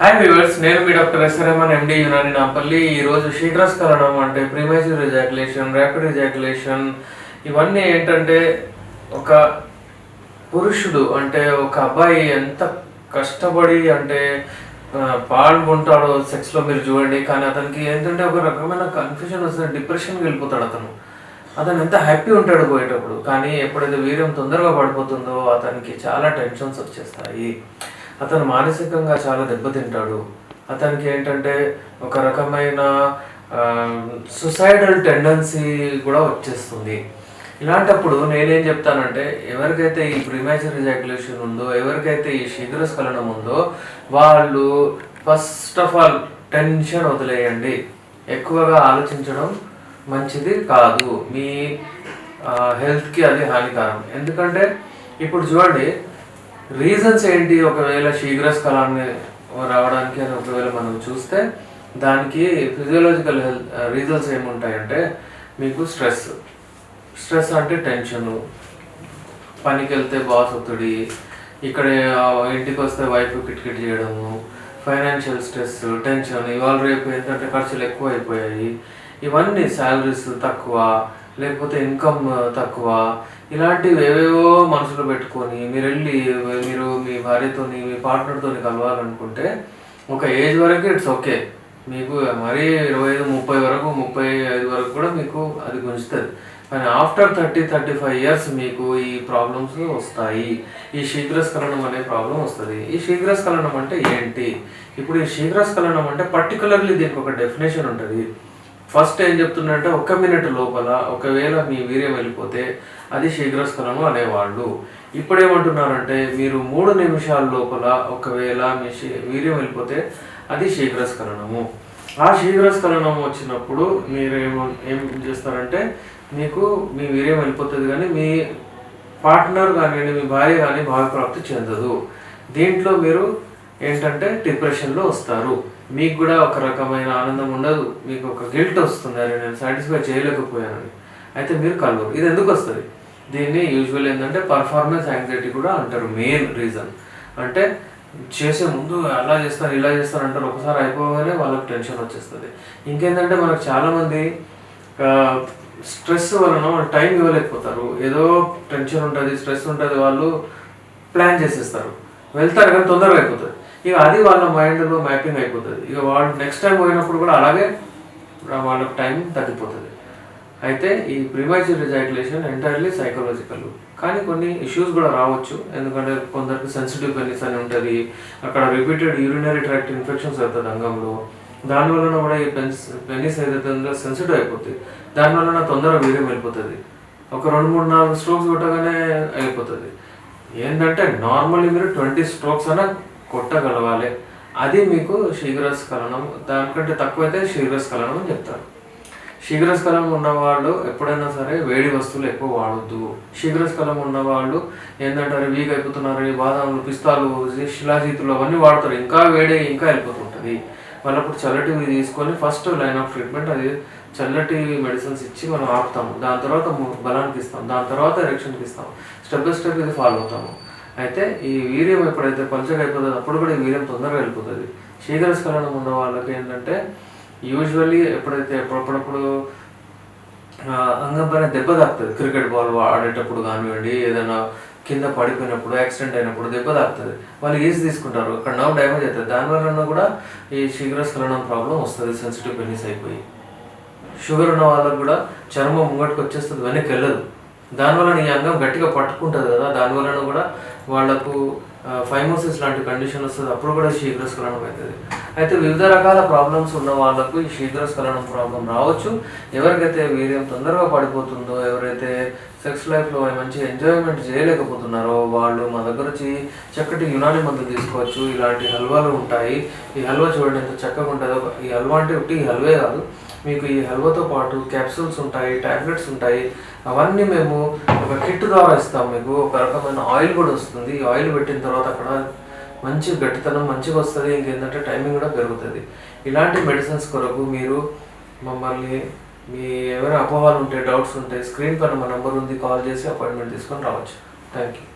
Hi viewers నేను మీ doctor ఎస్ఆర్ఎంఎన్ ఎండి యునాని నాపల్లి ఈరోజు షీట్రస్ శీఘ్రస్ఖలనం అంటే ప్రీమేచర్ రిజాక్యులేషన్ ర్యాపిడ్ రిజాక్యులేషన్ ఇవన్నీ ఏంటంటే ఒక పురుషుడు అంటే ఒక అబ్బాయి ఎంత కష్టపడి అంటే పాల్గొంటాడో సెక్స్లో మీరు చూడండి. కానీ అతనికి ఏంటంటే ఒక రకమైన కన్ఫ్యూజన్ వస్తుంది డిప్రెషన్కి వెళ్ళిపోతాడు అతను. అతను ఎంత హ్యాపీ ఉంటాడు పోయేటప్పుడు. కానీ ఎప్పుడైతే వీర్యం తొందరగా పడిపోతుందో అతనికి చాలా టెన్షన్స్ వచ్చేస్తాయి. అతను మానసికంగా చాలా దెబ్బతింటాడు. అతనికి ఏంటంటే ఒక రకమైన సుసైడల్ టెండెన్సీ కూడా వచ్చేస్తుంది. ఇలాంటప్పుడు నేనేం చెప్తానంటే ఎవరికైతే ఈ ప్రిమాచర్ రిజాక్యులేషన్ ఉందో ఎవరికైతే ఈ శీఘ్రస్ఖలనం ఉందో వాళ్ళు ఫస్ట్ ఆఫ్ ఆల్ టెన్షన్ వదిలేయండి. ఎక్కువగా ఆలోచించడం మంచిది కాదు. మీ హెల్త్కి అది హానికరం. ఎందుకంటే ఇప్పుడు చూడండి రీజన్స్ ఏంటి ఒకవేళ శీఘ్రస్ఖలాన్ని రావడానికి అని ఒకవేళ మనం చూస్తే దానికి ఫిజియోలాజికల్ హెల్త్ రీజన్స్ ఏముంటాయంటే మీకు స్ట్రెస్ స్ట్రెస్ అంటే టెన్షను పనికి వెళ్తే బాస్ ఒత్తిడి ఇక్కడ ఇంటికి వస్తే వైఫ్ కిట్కిట్ చేయడము ఫైనాన్షియల్ స్ట్రెస్ టెన్షన్ ఇవాళ రేపు ఏంటంటే ఖర్చులు ఎక్కువ అయిపోయాయి ఇవన్నీ శాలరీస్ తక్కువ. లేకపోతే ఇన్కమ్ తక్కువ ఇలాంటివి ఏవేవో మనసులో పెట్టుకొని మీరు వెళ్ళి మీరు మీ భార్యతోని మీ పార్ట్నర్తోని కలవాలనుకుంటే ఒక ఏజ్ వరకు ఇట్స్ ఓకే మీకు మరీ ఇరవై ఐదు ముప్పై వరకు ముప్పై ఐదు వరకు కూడా మీకు అది గుంజుతుంది. కానీ after thirty thirty five years మీకు ఈ ప్రాబ్లమ్స్ వస్తాయి. ఈ శీఘ్రస్ఖలనం అనే ప్రాబ్లం వస్తుంది. ఈ శీఘ్రస్ఖలనం అంటే ఏంటి? ఇప్పుడు ఈ శీఘ్రస్ఖలనం అంటే పర్టికులర్లీ దీనికి ఒక డెఫినేషన్ ఉంటుంది. ఫస్ట్ ఏం చెప్తున్నాడంటే ఒక మినిట్ లోపల ఒకవేళ మీ వీర్యం వెళ్ళిపోతే అది శీఘ్రస్ఖలనం అనేవాళ్ళు. ఇప్పుడేమంటున్నారంటే మీరు మూడు నిమిషాల లోపల ఒకవేళ మీ వీర్యం వెళ్ళిపోతే అది శీఘ్రస్ఖలనము. ఆ శీఘ్రస్ఖలనం వచ్చినప్పుడు మీరేమో ఏం చేస్తారంటే మీకు మీ వీర్యం వెళ్ళిపోతుంది కానీ మీ పార్ట్నర్ కానివ్వండి మీ భార్య కానీ భావప్రాప్తి చెందదు. దీంట్లో మీరు ఏంటంటే డిప్రెషన్లో వస్తారు. మీకు కూడా ఒక రకమైన ఆనందం ఉండదు. మీకు ఒక గిల్ట్ వస్తుంది. అరే నేను సాటిస్ఫై చేయలేకపోయానని. అయితే మీరు కలవరు. ఇది ఎందుకు వస్తుంది? దీన్ని యూజువల్ ఏంటంటే పర్ఫార్మెన్స్ యాంగ్జైటీ కూడా అంటారు మెయిన్ రీజన్ అంటే చేసే ముందు అలా చేస్తారు ఇలా చేస్తారు అంటారు. ఒకసారి అయిపోగానే వాళ్ళకి టెన్షన్ వచ్చేస్తుంది. ఇంకేంటంటే మనకు చాలామంది స్ట్రెస్ వలన టైం ఇవ్వలేకపోతారు. ఏదో టెన్షన్ ఉంటుంది స్ట్రెస్ ఉంటుంది వాళ్ళు ప్లాన్ చేసేస్తారు. వెళ్తారు కానీ తొందరగా అయిపోతుంది ఇక అది వాళ్ళ మైండ్లో మ్యాపింగ్ అయిపోతుంది. ఇక వాళ్ళు నెక్స్ట్ టైం పోయినప్పుడు కూడా అలాగే వాళ్ళకి టైం తగ్గిపోతుంది. అయితే ఈ ప్రిమైచర్ రిజాక్యులేషన్ ఎంటైర్లీ సైకలాజికల్ కానీ కొన్ని ఇష్యూస్ కూడా రావచ్చు. ఎందుకంటే కొందరికి సెన్సిటివ్ పెనిస్ అని ఉంటుంది. అక్కడ రిపీటెడ్ యూరినరీ ట్రాక్ట్ ఇన్ఫెక్షన్స్ అవుతుంది అంగంలో దానివలన కూడా ఈ పెన్స్ పెనిస్ ఏదైతే ఉందో సెన్సిటివ్ అయిపోతుంది దానివలన తొందరగా వీర్యం వెళ్ళిపోతుంది. ఒక రెండు మూడు నాలుగు స్ట్రోక్స్ కొట్టగానే అయిపోతుంది. ఏంటంటే నార్మల్లీ మీరు ట్వంటీ స్ట్రోక్స్ అయినా కొట్టగలవాలి అది మీకు శీఘ్రస్ఖలనం దానికంటే తక్కువైతే శీఘ్రస్ఖలనం అని చెప్తారు. శీఘ్రస్ఖలం ఉన్నవాళ్ళు ఎప్పుడైనా సరే వేడి వస్తువులు ఎక్కువ వాడొద్దు. శీఘ్రస్ఖలం ఉన్నవాళ్ళు ఏంటంటారు వీక్ అయిపోతున్నారు ఈ బాదాములు పిస్తాలు శిలాజీతులు అవన్నీ వాడతారు. ఇంకా వేడి ఇంకా వెళ్ళిపోతుంటుంది. వాళ్ళప్పుడు చల్లటివి తీసుకొని ఫస్ట్ లైన్ ఆఫ్ ట్రీట్మెంట్ అది చల్లటి మెడిసిన్స్ ఇచ్చి మనం ఆపుతాము. దాని తర్వాత బలానికి ఇస్తాం దాని తర్వాత ఎరెక్షన్కి ఇస్తాం స్టెప్ బై స్టెప్ ఇది ఫాలో అవుతాము. అయితే ఈ వీర్యం ఎప్పుడైతే పలుచగా అయిపోతుందో అప్పుడు కూడా ఈ వీర్యం తొందరగా వెళ్ళిపోతుంది. శీఘ్రస్ఖలనం ఉన్న వాళ్ళకి ఏంటంటే యూజువల్లీ ఎప్పుడైతే ఎప్పుడప్పుడప్పుడు అంగం పైన దెబ్బ తాకుతుంది. క్రికెట్ బాల్ ఆడేటప్పుడు కానివ్వండి ఏదైనా కింద పడిపోయినప్పుడు యాక్సిడెంట్ అయినప్పుడు దెబ్బ తాకుతుంది. వాళ్ళు ఈజీ తీసుకుంటారు. అక్కడ నవ్వు డ్యామేజ్ అవుతుంది. దానివల్ల కూడా ఈ శీఘ్రస్ఖలనం ప్రాబ్లం వస్తుంది. సెన్సిటివ్ పెనిస్ అయిపోయి. షుగర్ ఉన్న వాళ్ళకు కూడా చర్మం ముంగటికి వచ్చేస్తుంది. వెనక్కి వెళ్ళదు. దానివల్ల ఈ అంగం గట్టిగా పట్టుకుంటుంది కదా. దానివలన కూడా వాళ్ళకు ఫైమోసిస్ లాంటి కండిషన్ వస్తుంది అప్పుడు కూడా శీఘ్రస్ఖలనం అవుతుంది. అయితే వివిధ రకాల ప్రాబ్లమ్స్ ఉన్న వాళ్ళకు ఈ శీఘ్రస్ఖలనం ప్రాబ్లం రావచ్చు. ఎవరికైతే వీర్యం తొందరగా పడిపోతుందో ఎవరైతే సెక్స్ లైఫ్లో మంచి ఎంజాయ్మెంట్ చేయలేకపోతున్నారో వాళ్ళు మా దగ్గర వచ్చి చక్కటి యునాని మందులు తీసుకోవచ్చు. ఇలాంటి హల్వాలు ఉంటాయి. ఈ హల్వా చూడండి ఎంత చక్కగా ఉంటుందో. ఈ హల్వా అంటే ఒకటి ఈ హల్వే కాదు. మీకు ఈ హల్వాతో పాటు క్యాప్సూల్స్ ఉంటాయి టాబ్లెట్స్ ఉంటాయి. అవన్నీ మేము ఒక కిట్ ద్వారా ఇస్తాం మీకు. ఒక రకమైన ఆయిల్ కూడా వస్తుంది. ఆయిల్ పెట్టిన తర్వాత అక్కడ మంచి గట్టితనం మంచిగా వస్తుంది. ఇంకేంటంటే టైమింగ్ కూడా పెరుగుతుంది. ఇలాంటి మెడిసిన్స్ కొరకు మీరు మమ్మల్ని మీ ఏమైనా అపోహాలు ఉంటే డౌట్స్ ఉంటే స్క్రీన్ పైన మా నెంబర్ ఉంది. కాల్ చేసి అపాయింట్మెంట్ తీసుకొని రావచ్చు. Thank you